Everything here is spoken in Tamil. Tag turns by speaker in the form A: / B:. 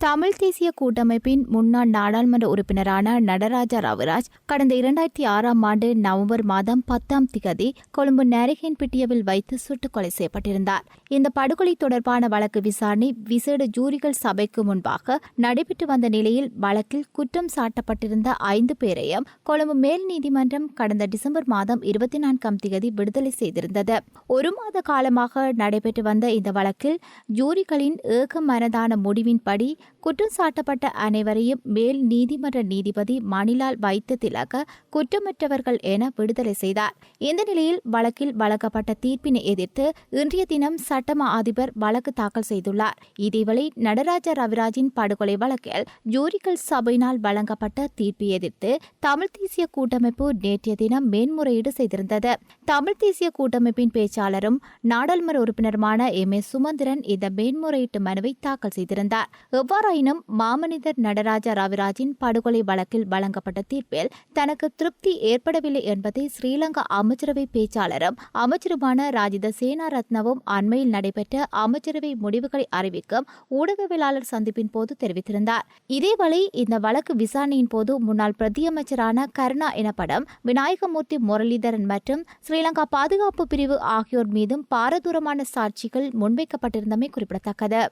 A: தமிழ் தேசிய கூட்டமைப்பின் முன்னாள் நாடாளுமன்ற உறுப்பினரான நடராஜா ரவிராஜ் கடந்த இரண்டாயிரத்தி ஆறாம் ஆண்டு நவம்பர் மாதம் பத்தாம் திகதி கொழும்பு நரிகன்பட்டியவில் வைத்து சுட்டுக் கொலை செய்யப்பட்டிருந்தார். இந்த படுகொலை தொடர்பான வழக்கு விசாரணை விசேட ஜூரிகள் சபைக்கு முன்பாக நடைபெற்று வந்த நிலையில் வழக்கில் குற்றம் சாட்டப்பட்டிருந்த ஐந்து பேரையும் கொழும்பு மேல் நீதிமன்றம் கடந்த டிசம்பர் மாதம் இருபத்தி நான்காம் திகதி விடுதலை செய்திருந்தது. ஒரு மாத காலமாக நடைபெற்று வந்த இந்த வழக்கில் ஜூரிகளின் ஏக மனதான முடிவின்படி குற்றம் சாட்டப்பட்ட அனைவரையும் மேல் நீதிமன்ற நீதிபதி மணிலால் வைத்து திலக குற்றமற்றவர்கள் என விடுதலை செய்தார். இந்த நிலையில் வழக்கில் வழங்கப்பட்ட தீர்ப்பினை எதிர்த்து இன்றைய தினம் சட்டமா அதிபர் வழக்கு தாக்கல் செய்துள்ளார். இதேவேளை நடராஜ ரவிராஜின் படுகொலை வழக்கில் ஜூரிகள் சபையினால் வழங்கப்பட்ட தீர்ப்பை எதிர்த்து தமிழ் தேசிய கூட்டமைப்பு நேற்றைய தினம் மேன்முறையீடு செய்திருந்தது. தமிழ் தேசிய கூட்டமைப்பின் பேச்சாளரும் நாடாளுமன்ற உறுப்பினருமான எம். ஏ. சுமந்திரன் இந்த மேன்முறையீட்டு மனுவை தாக்கல் செய்திருந்தார். எவ்வாறு எவ்வாறாயினும் மாமனிதர் நடராஜ ரவிராஜின் படுகொலை வழக்கில் வழங்கப்பட்ட தீர்ப்பில் தனக்கு திருப்தி ஏற்படவில்லை என்பதை ஸ்ரீலங்கா அமைச்சரவை பேச்சாளரும் அமைச்சருமான ராஜித சேனாரத்னவும் அண்மையில் நடைபெற்ற அமைச்சரவை முடிவுகளை அறிவிக்கும் ஊடகவியலாளர் சந்திப்பின் போது தெரிவித்திருந்தார். இதேவேளை இந்த வழக்கு விசாரணையின் போது முன்னாள் பிரதியமைச்சரான கருணா எனப்படும் விநாயகமூர்த்தி முரளிதரன் மற்றும் ஸ்ரீலங்கா பாதுகாப்பு பிரிவு ஆகியோர் மீதும் பாரதூரமான சாட்சிகள் முன்வைக்கப்பட்டிருந்தமை குறிப்பிடத்தக்கது.